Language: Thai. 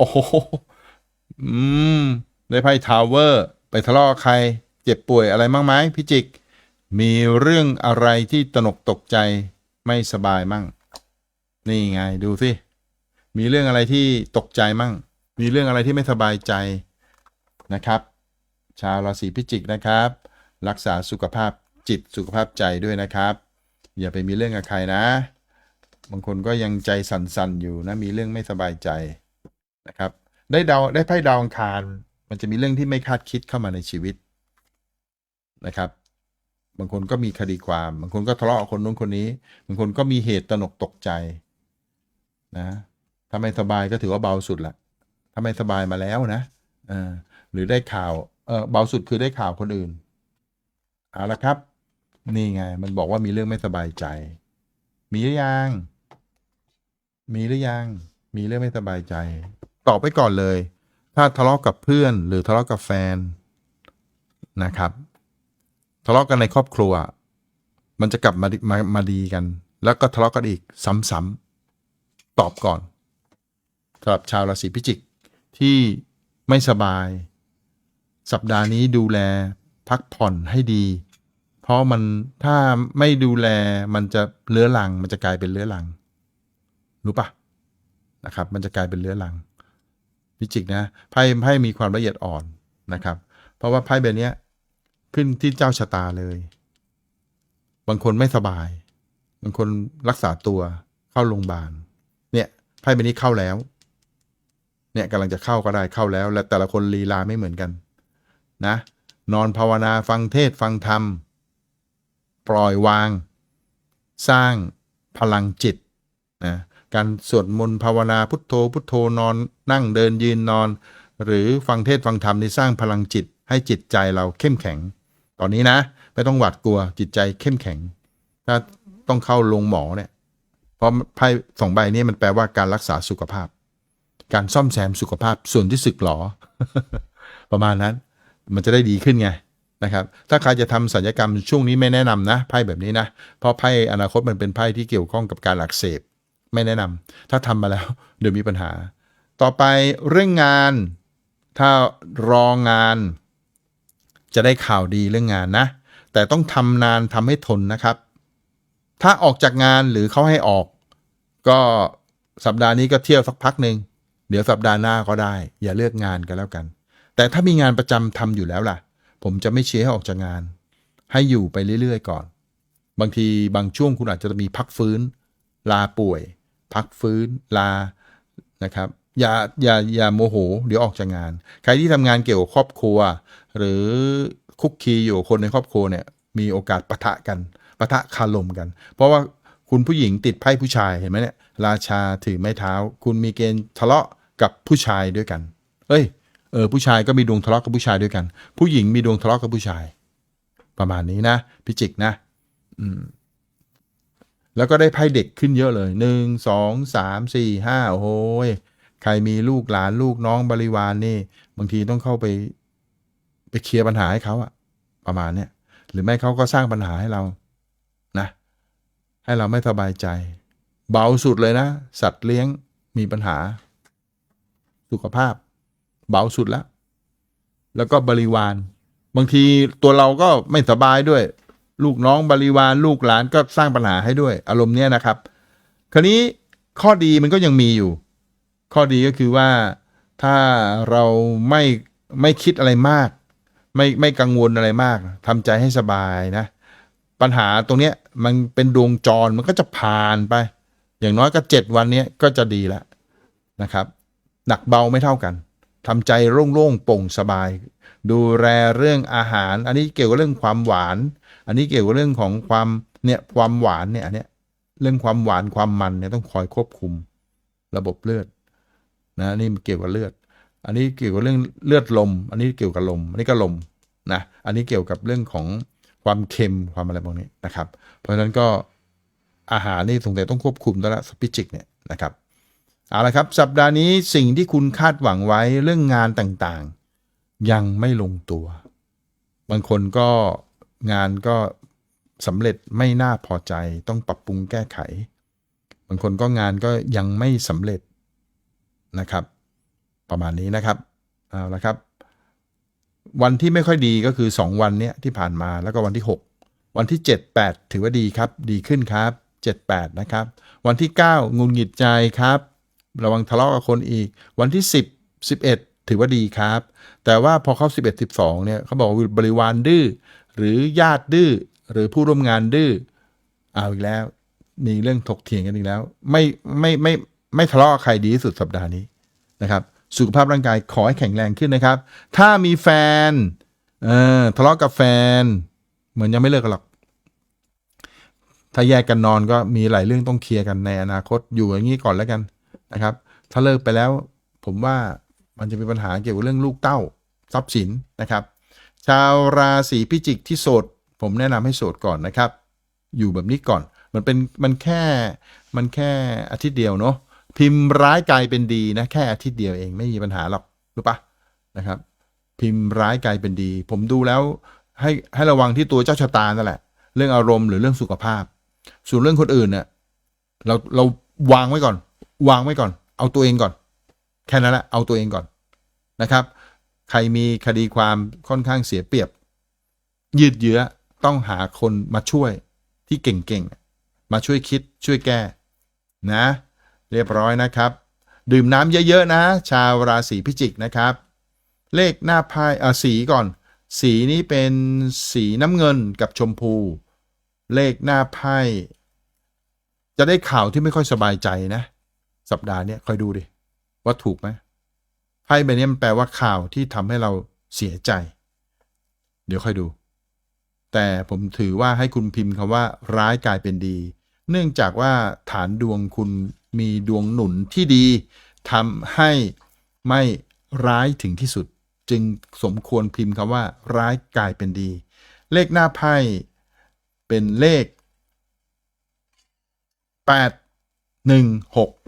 โอ้โหอืม ได้ไพ่ทาวเวอร์ ไปทะเลาะใคร เจ็บป่วยอะไรบ้างไหมพิจิก มีเรื่องอะไรที่ตนกตกใจไม่สบายมั่ง นี่ไงดูสิ มีเรื่องอะไรที่ตกใจมั่ง มีเรื่องอะไรที่ไม่สบายใจนะครับ ชาวราศีพิจิกนะครับ รักษาสุขภาพจิตสุขภาพใจด้วยนะครับ อย่าไปมีเรื่องกับใครนะ บางคนก็ยังใจสั่นๆอยู่นะ มีเรื่องไม่สบายใจ นะครับ ได้ดาวได้ไพ่ดาวอังคาร มันจะมีเรื่องที่ไม่คาดคิดเข้ามาในชีวิตนะครับ บางคนก็มีคดีความ บางคนก็ทะเลาะกับคนนู้นคนนี้ บางคนก็มีเหตุตนกตกใจนะถ้าไม่สบายก็ถือว่าเบาสุดละถ้าไม่สบายมาแล้วนะเออหรือได้ข่าวเออเบาสุดคือได้ข่าวคนอื่นเอาละครับ นี่ไง มันบอกว่ามีเรื่องไม่สบายใจ มีหรือยัง มีหรือยัง มีเรื่องไม่สบายใจ ตอบไปก่อนเลย ถ้าทะเลาะกับเพื่อนหรือทะเลาะกับแฟนนะครับ ทะเลาะกันในครอบครัว มันจะกลับมาดีมามาดีกัน แล้วก็ทะเลาะกันอีกซ้ำๆตอบก่อนสำหรับชาวราศีพิจิกที่ไม่สบาย สัปดาห์นี้ดูแลพักผ่อนให้ดี เพราะมันถ้าไม่ดูแลมันจะเลื้อรัง มันจะกลายเป็นเลื้อรัง รู้ปะ นะครับ มันจะกลายเป็นเลื้อรังพิจิกนะไพ่ไพ่มีความละเอียดอ่อนนะครับ เพราะว่าไพ่ใบนี้ขึ้นที่เจ้าชะตาเลย บางคนไม่สบาย บางคนรักษาตัวเข้าโรงพยาบาล เนี่ยไพ่ใบนี้เข้าแล้ว เนี่ยกำลังจะเข้าก็ได้เข้าแล้ว และแต่ละคนลีลาไม่เหมือนกัน นะ นอนภาวนาฟังเทศฟังธรรม ปล่อยวาง สร้างพลังจิตนะ การสวดมนต์ภาวนาพุทโธพุทโธนอน นั่งเดินยืนนอน หรือฟังเทศฟังธรรมนี่สร้างพลังจิตให้จิตใจเราเข้มแข็ง ตอนนี้นะ ไม่ต้องหวาดกลัวจิตใจเข้มแข็ง ถ้าต้องเข้าโรงหมอเนี่ยเพราะไพ่สองใบนี้มันแปลว่าการรักษาสุขภาพ การซ่อมแซมสุขภาพส่วนที่สึกหรอ ประมาณนั้น มันจะได้ดีขึ้นไงนะครับ ถ้าใครจะทำสัญญกรรมช่วงนี้ไม่แนะนำนะไพ่แบบนี้นะ เพราะไพ่อนาคตมันเป็นไพ่ที่เกี่ยวข้องกับการอักเสบ ไม่แนะนำถ้าทำมาแล้ว เดี๋ยวมีปัญหา ต่อไปเรื่องงาน ถ้ารองาน จะได้ข่าวดีเรื่องงานนะ แต่ต้องทำนานทำให้ทนนะครับ ถ้าออกจากงานหรือเขาให้ออก ก็สัปดาห์นี้ก็เที่ยวสักพักหนึ่งเดี๋ยวสัปดาห์หน้าก็ได้ อย่าเลือกงานกันแล้วกัน แต่ถ้ามีงานประจำทำอยู่แล้วล่ะ ผมจะไม่เชียร์ให้ออกจากงาน ให้อยู่ไปเรื่อยๆก่อน บางทีบางช่วงคุณอาจจะมีพักฟื้น ลาป่วย พักฟื้นลานะครับอย่าอย่าอย่าโมโหเดี๋ยวออกจากงาน ใครที่ทำงานเกี่ยวกับครอบครัว หรือคุกคีอยู่คนในครอบครัวเนี่ยมีโอกาสปะทะกันปะทะคารมกัน เพราะว่าคุณผู้หญิงติดไพ่ผู้ชายเห็นไหมเนี่ยราชาถือไม้เท้า คุณมีเกณฑ์ทะเลาะกับผู้ชายด้วยกัน เอ้ยเออผู้ชายก็มีดวงทะเลาะกับผู้ชายด้วยกัน ผู้หญิงมีดวงทะเลาะกับผู้ชาย ประมาณนี้นะ พิจิกนะ อืม แล้วก็ได้ไพ่เด็กขึ้นเยอะเลยหนึ่งสองสามสี่ห้าโอ้โหใครมีลูกหลานลูกน้องบริวารนนี่ บางทีต้องเข้าไป ไปเคลียร์ปัญหาให้เขาอะประมาณเนี้ยหรือไม่เขาก็สร้างปัญหาให้เรานะ ให้เราไม่สบายใจ เบาสุดเลยนะ สัตว์เลี้ยงมีปัญหา สุขภาพ เบาสุดแล้ว แล้วก็บริวาร บางทีตัวเราก็ไม่สบายด้วย ลูกน้องบริวารลูกหลานก็สร้างปัญหาให้ด้วย อารมณ์เนี้ยนะครับ คราวนี้ข้อดีมันก็ยังมีอยู่ ข้อดีก็คือว่าถ้าเราไม่ไม่คิดอะไรมาก ไม่ไม่กังวลอะไรมากทำใจให้สบายนะ ปัญหาตรงเนี้ยมันเป็นดวงจรมันก็จะผ่านไป อย่างน้อยก็เจ็ดวันเนี้ยก็จะดีแล้วนะครับ หนักเบาไม่เท่ากัน ทำใจโล่งๆโปร่งสบาย ดูแลเรื่องอาหาร อันนี้เกี่ยวกับเรื่องความหวาน อันนี้เกี่ยวกับเรื่องของความเนี่ยความหวานเนี่ยอันเนี้ยเรื่องความหวานความมันเนี่ยต้องคอยควบคุมระบบเลือดนะนี่เกี่ยวกับเลือด อันนี้เกี่ยวกับเรื่องเลือดลม อันนี้เกี่ยวกับลม อันนี้ก็ลมนะอันนี้เกี่ยวกับเรื่องของความเค็มความอะไรพวกนี้นะครับ เพราะฉะนั้นก็อาหารนี่สงสัยต้องควบคุมแล้วละสปิจิกเนี่ยนะครับ เอาละครับ สัปดาห์นี้สิ่งที่คุณคาดหวังไว้เรื่องงานต่างๆ ยังไม่ลงตัว บางคนก็งานก็สำเร็จไม่น่าพอใจต้องปรับปรุงแก้ไข บางคนก็งานก็ยังไม่สำเร็จนะครับ ประมาณนี้นะครับเอาละครับ วันที่ไม่ค่อยดีก็คือ 2 วันเนี้ยที่ผ่านมาแล้วก็วันที่ 6 วันที่ 7 8 ถือว่าดีครับ ดีขึ้นครับ 7 8 นะครับ วันที่ 9 งุนหงิดใจครับ ระวังทะเลาะกับคนอีก วันที่ 10 11 ถือว่าดีครับ แต่ว่าพอเข้า 11 12เนี่ยเขาบอกว่าบริวารดื้อหรือญาติดื้อหรือผู้ร่วมงานดื้อเอาอีกแล้วมีเรื่องถกเถียงกันอีกแล้ว ไม่ไม่ไม่ไม่ทะเลาะใครดีที่สุดสัปดาห์นี้นะครับสุขภาพร่างกายขอให้แข็งแรงขึ้นนะครับ ถ้ามีแฟนเออทะเลาะกับแฟน เหมือนยังไม่เลิกกันหรอก ถ้าแยกกันนอนก็มีหลายเรื่องต้องเคลียร์กันในอนาคตอยู่อย่างนี้ก่อนแล้วกัน นะครับ ถ้าเลิกไปแล้วผมว่ามันจะมีปัญหาเกี่ยวกับเรื่องลูกเต้าทรัพย์สินนะครับ ชาวราศีพิจิกที่โสด ผมแนะนำให้โสดก่อนนะครับ อยู่แบบนี้ก่อน มันเป็นมันแค่มันแค่อาทิตย์เดียวเนาะพิมพ์ร้ายกลายเป็นดีนะแค่อาทิตย์เดียวเองไม่มีปัญหาหรอกรู้ปะนะครับ พิมพ์ร้ายกลายเป็นดี ผมดูแล้วให้ให้ระวังที่ตัวเจ้าชะตานั่นแหละ เรื่องอารมณ์หรือเรื่องสุขภาพ ส่วนเรื่องคนอื่นเนี่ยเราเราวางไว้ก่อน วางไว้ก่อน เอาตัวเองก่อน แค่นั้นแหละเอาตัวเองก่อนนะครับ ใครมีคดีความค่อนข้างเสียเปรียบ ยืดเยื้อต้องหาคนมาช่วยที่เก่งๆ มาช่วยคิดช่วยแก้ นะ เรียบร้อยนะครับ ดื่มน้ำเยอะๆนะ ชาวราศีพิจิกนะครับ เลขหน้าไพ่อ่าสีก่อน สีนี้เป็นสีน้ำเงินกับชมพู เลขหน้าไพ่จะได้ข่าวที่ไม่ค่อยสบายใจนะ สัปดาห์เนี้ยคอยดูดิว่าถูกไหมไพ่ใบนี้มันแปลว่าข่าวที่ทำให้เราเสียใจ เดี๋ยวค่อยดู แต่ผมถือว่าให้คุณพิมพ์คำว่า ร้ายกลายเป็นดี เนื่องจากว่าฐานดวงคุณมีดวงหนุนที่ดีทำให้ไม่ร้ายถึงที่สุด จึงสมควรพิมพ์คำว่า ร้ายกลายเป็นดี เลขหน้าไพ่เป็นเลข 8 1 6